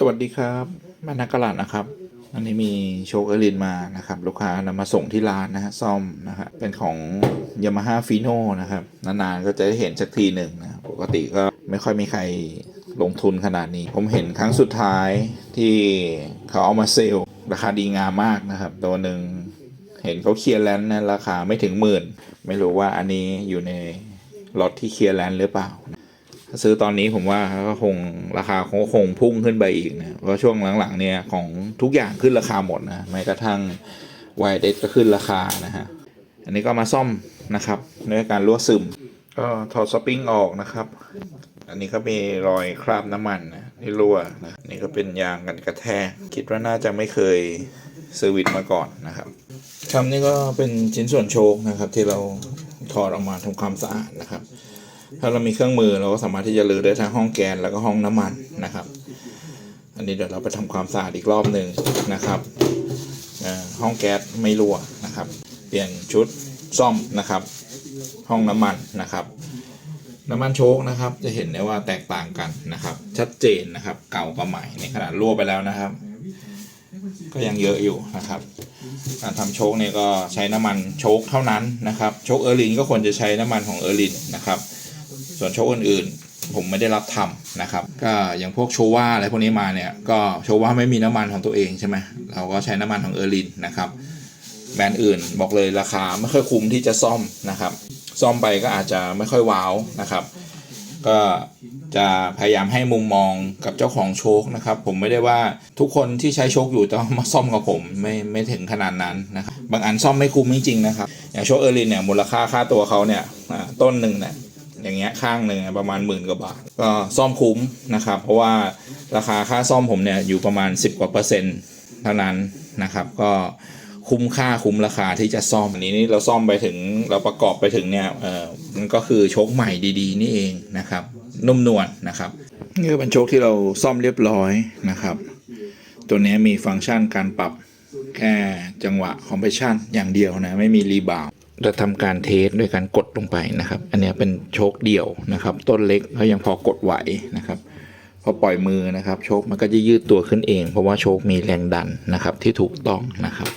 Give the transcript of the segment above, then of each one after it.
สวัสดีครับมานักกลาดนะครับอันนี้มีโชคเอลินมานะครับลูกค้านำมาส่งที่ร้านนะฮะซ่อมนะฮะเป็นของ Yamaha f i n o นะครับนานๆก็จะได้เห็นสักทีหนึ่งนะปกติก็ไม่ค่อยมีใครลงทุนขนาดนี้ ผมเห็นครั้งสุดท้ายที่เขาเอามาเซลล์ราคาดีงามมากนะครับ ตัวหนึ่งเห็นเขาเคลียร์แลนด์นะราคาไม่ถึงหมื่น ไม่รู้ว่าอันนี้อยู่ในล็อตที่เคลียร์แลนด์หรือเปล่าถ้า ซื้อตอนนี้ผมว่าก็คงราคาคงคงพุ่งขึ้นไปอีกนะเพราะช่วงหลังๆเนี่ยของทุกอย่างขึ้นราคาหมดนะแม้กระทั่งไวเด็ก็ขึ้นราคานะฮะอันนี้ก็มาซ่อมนะครับด้วยการรั่วซึม ก็ถอดสปริงออกนะครับ อันนี้ก็มีรอยคราบน้ำมันนะที่รั่วนะนี่ก็เป็นยางกันกระแทกคิดว่าน่าจะไม่เคยเซอร์วิสมาก่อนนะครับคำนี้ก็เป็นชิ้นส่วนโชคนะครับที่เราถอดออกมาทำความสะอาดนะครับ ถ้าเรามีเครื่องมือเราก็สามารถที่จะรื้อได้ทั้งห้องแกนแล้วก็ห้องน้ำมันนะครับ อันนี้เดี๋ยวเราไปทำความสะอาดอีกรอบหนึ่งนะครับห้องแก๊สไม่รั่วนะครับ เปลี่ยนชุดซ่อมนะครับ ห้องน้ำมันนะครับ น้ำมันโชคนะครับ จะเห็นได้ว่าแตกต่างกันนะครับ ชัดเจนนะครับ เก่ากับใหม่ในขนาดรั่วไปแล้วนะครับ ก็ยังเยอะอยู่นะครับการทำโชคเนี่ยก็ใช้น้ำมันโชคเท่านั้นนะครับ โชคเออร์ลินก็ควรจะใช้น้ำมันของเออร์ลินนะครับ ส่วนโชคอื่นๆ ผมไม่ได้รับทำนะครับ ก็อย่างพวกโชว่าอะไรพวกนี้มาเนี่ย ก็โชว่าไม่มีน้ำมันของตัวเองใช่ไหมเราก็ใช้น้ำมันของเออร์ลินนะครับแบรนด์อื่นบอกเลยราคาไม่ค่อยคุ้มที่จะซ่อมนะครับ ซ่อมไปก็อาจจะไม่ค่อยว้าวนะครับ ก็จะพยายามให้มุมมองกับเจ้าของโชคนะครับ ผมไม่ได้ว่าทุกคนที่ใช้โชคอยู่ต้องมาซ่อมกับผมไม่ไม่ถึงขนาดนั้นนะครับ บางอันซ่อมไม่คุ้มจริงๆนะครับ อย่างโชคเออรินเนี่ยมูลค่าค่าตัวเขาเนี่ยต้นหนึ่งเนี่ย อย่างเงี้ยข้างหนึ่งประมาณหมื่นกว่าบาท ก็ซ่อมคุ้มนะครับ เพราะว่าราคาค่าซ่อมผมเนี่ยอยู่ประมาณ 10 กว่าเปอร์เซ็นต์เท่านั้นนะครับ ก็คุ้มค่าคุ้มราคาที่จะซ่อมอันนี้นี่เราซ่อมไปถึงเราประกอบไปถึงเนี่ยเออมันก็คือโชคใหม่ดีๆ นี่เองนะครับนุ่มนวลนะครับนี่เป็นโชคที่เราซ่อมเรียบร้อยนะครับ ตัวนี้มีฟังก์ชันการปรับแค่จังหวะคอมเพรสชันอย่างเดียวนะ ไม่มีรีบาว ด์เราทำการเทสด้วยการกดลงไปนะครับ อันนี้เป็นโชคเดี่ยวนะครับ ต้นเล็กก็ยังพอกดไหวนะครับพอปล่อยมือนะครับโชคมันก็จะยืดตัวขึ้นเอง เพราะว่าโชคมีแรงดันนะครับที่ถูกต้องนะครับ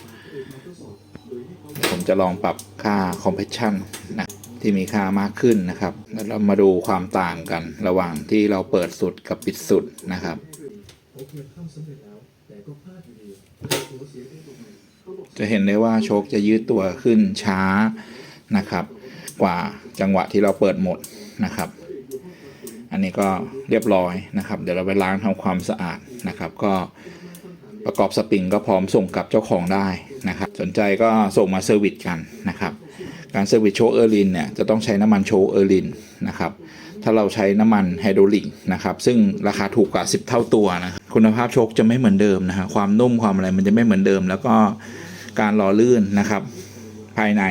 ผมจะลองปรับค่าคอมเพรสชันนะที่มีค่ามากขึ้นนะครับ แล้วเรามาดูความต่างกัน ระหว่างที่เราเปิดสุดกับปิดสุดนะครับจ จะเห็นได้ว่าโชคจะยืดตัวขึ้นช้านะครับ กว่าจังหวะที่เราเปิดหมดนะครับ อันนี้ก็เรียบร้อยนะครับ เดี๋ยวเราไปล้างทำความสะอาดนะครับ ก็ประกอบสปริงก็พร้อมส่งกับเจ้าของได้นะครับ สนใจก็ส่งมาเซอร์วิสกันนะครับ การเซอร์วิสโชคเออร์ลินเนี่ยจะต้องใช้น้ำมันโชคเออร์ลินนะครับ ถ้าเราใช้น้ำมันไฮโดรลิกนะครับ ซึ่งราคาถูกกว่า 10 เท่าตัวนะครับ คุณภาพชคจะไม่เหมือนเดิมนะฮะความนุ่มความอะไรมันจะไม่เหมือนเดิม แล้วก็การหล่อลื่นนะครับ ภายใน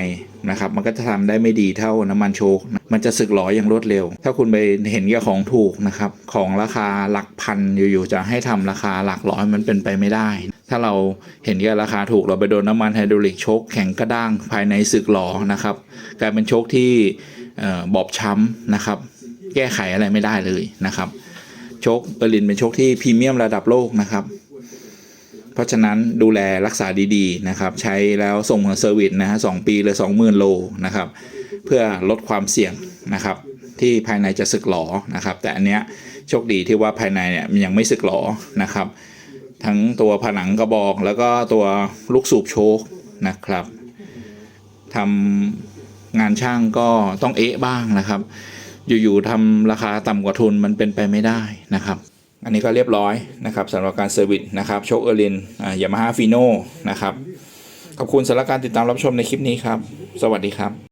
นะครับมันก็จะทำได้ไม่ดีเท่าน้ำมันโชคนะมันจะสึกหรออย่างรวดเร็ว ถ้าคุณไปเห็นกับของถูกนะครับ ของราคาหลักพันอยู่ๆจะให้ทำราคาหลักร้อยมันเป็นไปไม่ได้ ถ้าเราเห็นกับราคาถูกเราไปโดนน้ำมันไฮดรอลิกโชคแข็งกระด้างภายในสึกหรอนะครับ กลายเป็นโชคที่ออบอบช้ำนะครับ แก้ไขอะไรไม่ได้เลยนะครับ ชคเบอร์ลินเป็นชคที่พรีเมียมระดับโลกนะครับ เพราะฉะนั้นดูแลรักษาดีๆนะครับ ใช้แล้วส่งเซอร์วิสนะฮะสองปีเลยสองหมื่นโลนะครับ เพื่อลดความเสี่ยงนะครับ ที่ภายในจะสึกหรอนะครับ แต่อันเนี้ยโชคดีที่ว่าภายในเนี่ยมันยังไม่สึกหรอนะครับ ทั้งตัวผนังกระบอกแล้วก็ตัวลูกสูบโชคนะครับทำงานช่างก็ต้องเอะบ้างนะครับ อยู่ๆทำราคาต่ำกว่าทุนมันเป็นไปไม่ได้นะครับอันนี้ก็เรียบร้อยนะครับสำหรับการเซอร์วิสนะครับโชคเออร์ลินยามาฮ่าฟีโนนะครับขอบคุณสำหรับการติดตามรับชมในคลิปนี้ครับ สวัสดีครับ